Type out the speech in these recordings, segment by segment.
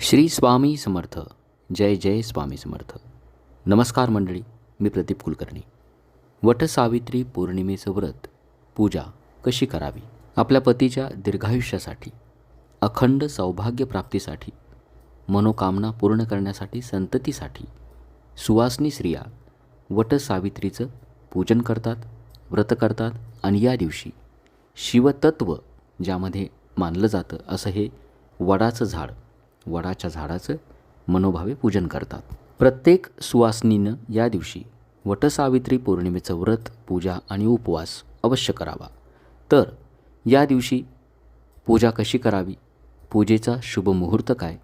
श्री स्वामी समर्थ. जय जय स्वामी समर्थ. नमस्कार मंडळी मी प्रदीप कुलकर्णी. वटसावित्री पौर्णिमेचं व्रत पूजा कशी करावी? आपल्या पतीच्या दीर्घायुष्यासाठी अखंड सौभाग्यप्राप्तीसाठी मनोकामना पूर्ण करण्यासाठी संततीसाठी सुवासनी स्त्रिया वटसावित्रीचं पूजन करतात व्रत करतात आणि या दिवशी शिवतत्व ज्यामध्ये मानलं जातं असं हे वडाचं झाड वडाच्या झाडाचं मनोभावे पूजन करतात. प्रत्येक सुवासनीनं या दिवशी वटसावित्री पौर्णिमेचं व्रत पूजा आणि उपवास अवश्य करावा. तर या दिवशी पूजा कशी करावी? पूजेचा शुभ मुहूर्त काय?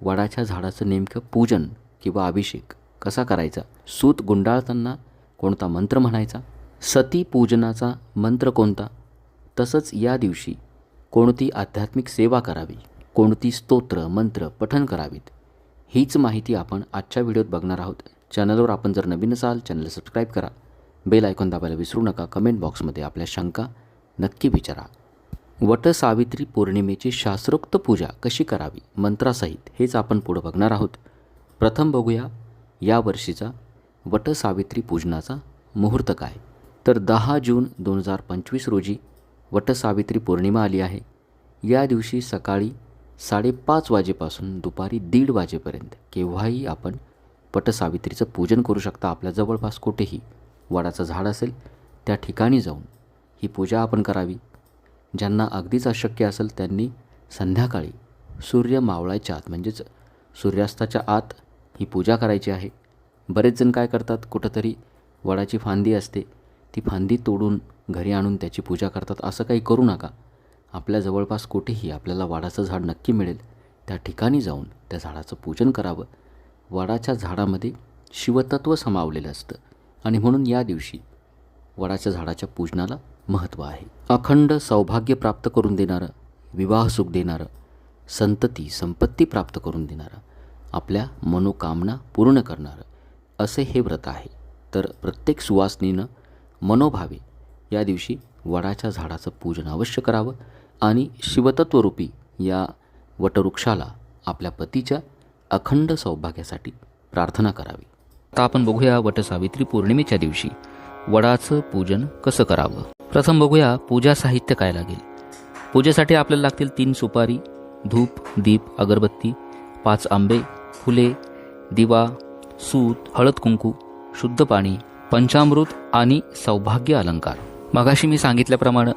वडाच्या झाडाचं नेमकं पूजन किंवा अभिषेक कसा करायचा? सूत गुंडाळताना कोणता मंत्र म्हणायचा? सती पूजनाचा मंत्र कोणता? तसंच या दिवशी कोणती आध्यात्मिक सेवा करावी? कोणती स्तोत्र मंत्र पठन करावीत? हीच माहिती आपण आजच्या व्हिडिओत बघणार आहोत. चॅनलवर आपण जर नवीन असाल चॅनल सबस्क्राईब करा. बेल आयकॉन दाबायला विसरू नका. कमेंट बॉक्समध्ये आपल्या शंका नक्की विचारा. वटसावित्री पौर्णिमेची शास्त्रोक्त पूजा कशी करावी? मंत्रासहित हेच आपण पुढं बघणार आहोत. प्रथम बघूया या वर्षीचा वटसावित्री पूजनाचा मुहूर्त काय? तर दहा जून दोन हजार पंचवीस रोजी वटसावित्री पौर्णिमा आली आहे. या दिवशी सकाळी साडेपाच वाजेपासून दुपारी दीड वाजेपर्यंत केव्हाही आपण पटसावित्रीचं पूजन करू शकता आपल्या जवळपास कुठेही. वडाचं झाड असेल त्या ठिकाणी जाऊन ही पूजा आपण करावी. ज्यांना अगदीच अशक्य असेल त्यांनी संध्याकाळी सूर्य मावळायच्या आत म्हणजेच सूर्यास्ताच्या आत ही पूजा करायची आहे. बरेच जण काय करतात कुठंतरी वडाची फांदी असते ती फांदी तोडून घरी आणून त्याची पूजा करतात. असं काही करू नका. आपल्या जवळपास कुठेही आपल्याला वाडाचं झाड नक्की मिळेल. त्या ठिकाणी जाऊन त्या झाडाचं पूजन करावं. वडाच्या झाडामध्ये शिवतत्व समावलेलं असतं आणि म्हणून या दिवशी वडाच्या झाडाच्या पूजनाला महत्त्व आहे. अखंड सौभाग्य प्राप्त करून देणारं विवाह सुख देणारं संतती संपत्ती प्राप्त करून देणारं आपल्या मनोकामना पूर्ण करणारं असे हे व्रत आहे. तर प्रत्येक सुवासनीनं मनोभावे या दिवशी वडाच्या झाडाचं पूजन अवश्य करावं आणि शिवतत्वरूपी या वटवृक्षाला आपल्या पतीच्या अखंड सौभाग्यासाठी प्रार्थना करावी. आता आपण बघूया वटसावित्री पौर्णिमेच्या दिवशी वडाचं पूजन कसं करावं? प्रथम बघूया पूजा साहित्य काय लागेल? पूजेसाठी आपल्याला लागतील तीन सुपारी धूप दीप अगरबत्ती पाच आंबे फुले दिवा सूत हळद कुंकू शुद्ध पाणी पंचामृत आणि सौभाग्य अलंकार. मगाशी मी सांगितल्याप्रमाणे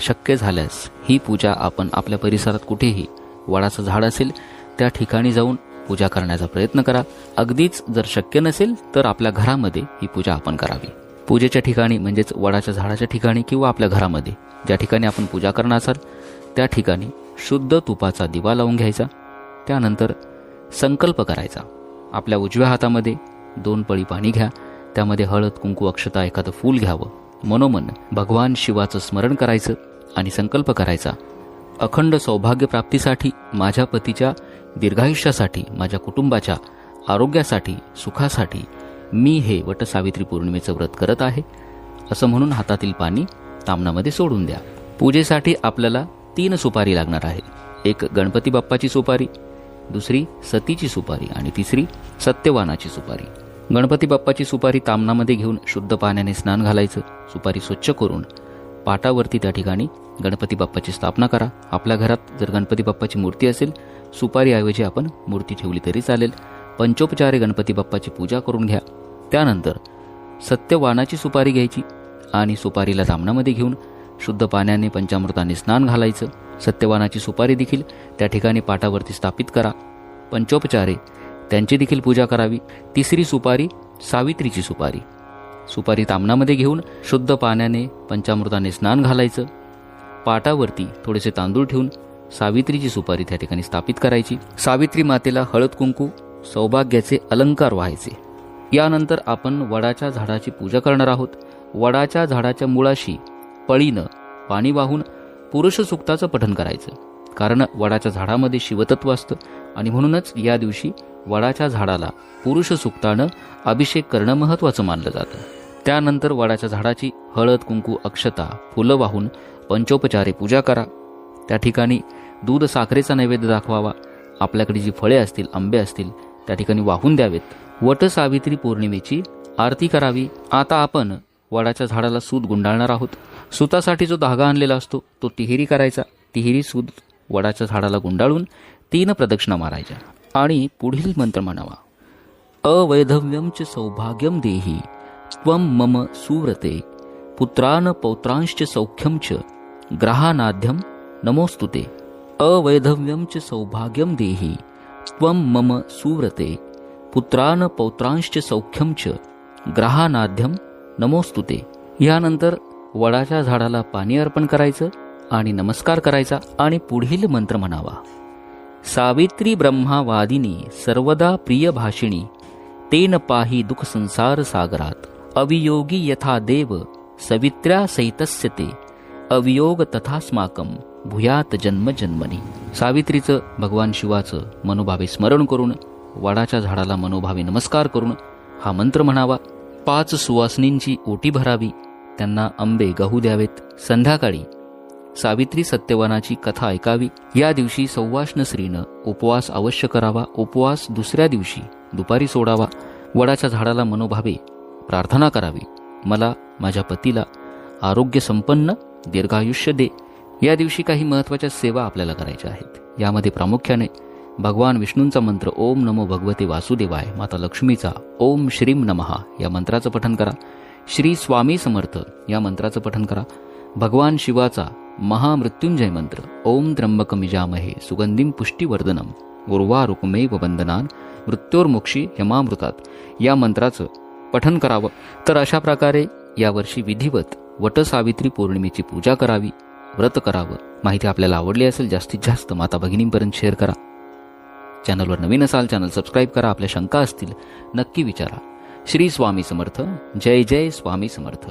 शक्य झाल्यास ही पूजा आपण आपल्या परिसरात कुठेही वडाचं झाड असेल त्या ठिकाणी जाऊन पूजा करण्याचा प्रयत्न करा. अगदीच जर शक्य नसेल तर आपल्या घरामध्ये ही पूजा आपण करावी. पूजेच्या ठिकाणी म्हणजेच वडाच्या झाडाच्या ठिकाणी किंवा आपल्या घरामध्ये ज्या ठिकाणी आपण पूजा करणार असाल त्या ठिकाणी शुद्ध तुपाचा दिवा लावून घ्यायचा. त्यानंतर संकल्प करायचा. आपल्या उजव्या हातामध्ये दोन पळी पाणी घ्या. त्यामध्ये हळद कुंकू अक्षता एखादं फूल घ्यावं. मनोमन भगवान शिवाचं स्मरण करायचं आणि संकल्प करायचा. अखंड सौभाग्यप्राप्तीसाठी माझ्या पतीच्या दीर्घायुष्यासाठी माझ्या कुटुंबाच्या आरोग्यासाठी सुखासाठी मी हे वटसावित्री पौर्णिमेचं व्रत करत आहे. असं म्हणून हातातील पाणी तामणामध्ये सोडून द्या. पूजेसाठी आपल्याला तीन सुपारी लागणार आहे. एक गणपती बाप्पाची सुपारी दुसरी सतीची सुपारी आणि तिसरी सत्यवानाची सुपारी. गणपती बाप्पाची सुपारी तामणामध्ये घेऊन शुद्ध पाण्याने स्नान घालायचं सुपारी स्वच्छ करून पाटावरती त्या ठिकाणी गणपती बाप्पाची स्थापना करा. आपल्या घरात जर गणपती बाप्पाची मूर्ती असेल सुपारीऐवजी आपण मूर्ती ठेवली तरी चालेल. पंचोपचारे गणपती बाप्पाची पूजा करून घ्या. त्यानंतर सत्यवानाची सुपारी घ्यायची आणि सुपारीला तामणामध्ये घेऊन शुद्ध पाण्याने पंचामृताने स्नान घालायचं. सत्यवानाची सुपारी देखील त्या ठिकाणी पाटावरती स्थापित करा. पंचोपचारे त्यांची देखील पूजा करावी. तिसरी सुपारी सावित्रीची सुपारी. सुपारी तामणामध्ये घेऊन शुद्ध पाण्याने पंचामृताने स्नान घालायचं. पाटावरती थोडेसे तांदूळ ठेवून सावित्रीची सुपारी त्या ठिकाणी स्थापित करायची. सावित्री मातेला हळद कुंकू सौभाग्याचे अलंकार व्हायचे. यानंतर आपण वडाच्या झाडाची पूजा करणार आहोत. वडाच्या झाडाच्या मुळाशी पळीनं पाणी वाहून पुरुष सुक्ताचं पठन करायचं. कारण वडाच्या झाडामध्ये शिवतत्व असतं. आणि म्हणूनच या दिवशी वडाच्या झाडाला पुरुष सुक्तानं अभिषेक करणं महत्त्वाचं मानलं जातं. त्यानंतर वडाच्या झाडाची हळद कुंकू अक्षता फुलं वाहून पंचोपचारे पूजा करा. त्या ठिकाणी दूध साखरेचा नैवेद्य दाखवावा. आपल्याकडे जी फळे असतील आंबे असतील त्या ठिकाणी वाहून द्यावेत. वट सावित्री पौर्णिमेची आरती करावी. आता आपण वडाच्या झाडाला सूत गुंडाळणार आहोत. सुतासाठी जो धागा आणलेला असतो तो तिहेरी करायचा. तिहेरी सूत वडाच्या झाडाला गुंडाळून तीन प्रदक्षिणा मारायच्या. आणि पुढील मंत्र म्हणावा. अवैधव्यं च सौभाग्यं देहि त्वं मम सुव्रते पुत्रान पौत्रांश्च सौख्यं च ग्रहानाध्यम नमोस्तुते अवैधव्यम अवैधव्यं च सौभाग्यं देहि त्वं मम सुव्रते पुत्रान पौत्रांश्च सौख्यम च ग्रहानाध्यम नमोस्तुते यानंतर वडाच्या झाडाला पाणी अर्पण करायचं आणि नमस्कार करायचा आणि पुढील मंत्र म्हणावा. सावित्री ब्रह्मावादिनी सर्वदा प्रिय भाषिणी तेन पाही दुःख संसार सागरात। अवियोगी यथा देव सवित्र्या सहितस्य ते। अवियोग तथास्माकं भूयात जन्म जन्मनी। सावित्रीचं भगवान शिवाचं मनोभावे स्मरण करून वडाच्या झाडाला मनोभावे नमस्कार करून हा मंत्र म्हणावा पाच सुवासनींची ओटी भरावी त्यांना आंबे गहू द्यावेत संध्याकाळी सावित्री सत्यवानाची कथा ऐकावी. या दिवशी सौवाष्ण स्त्रीनं उपवास अवश्य करावा. उपवास दुसऱ्या दिवशी दुपारी सोडावा. वडाच्या झाडाला मनोभावे प्रार्थना करावी. मला माझ्या पतीला आरोग्य संपन्न दीर्घायुष्य दे. या दिवशी काही महत्त्वाच्या सेवा आपल्याला करायच्या आहेत. यामध्ये प्रामुख्याने भगवान विष्णूंचा मंत्र ओम नमो भगवते वासुदेवाय माता लक्ष्मीचा ओम श्रीम नमहा या मंत्राचं पठन करा. श्री स्वामी समर्थ या मंत्राचं पठन करा. भगवान शिवाचा महामृत्युंजय मंत्र. ओम त्र्यंबकमिजामहे सुगंधीम पुष्टीवर्धनम उर्वा रुक्मेव वंदनान मृत्योर्मुक्षी यमामृतात. या मंत्राचं पठन करावं. तर अशा प्रकारे यावर्षी विधिवत वटसावित्री पौर्णिमेची पूजा करावी. व्रत करावं. माहिती आपल्याला आवडली असेल जास्तीत जास्त माता भगिनींपर्यंत शेअर करा. चॅनलवर नवीन असाल चॅनल सबस्क्राईब करा आपल्या शंका असतील नक्की विचारा. श्री स्वामी समर्थ. जय जय स्वामी समर्थ.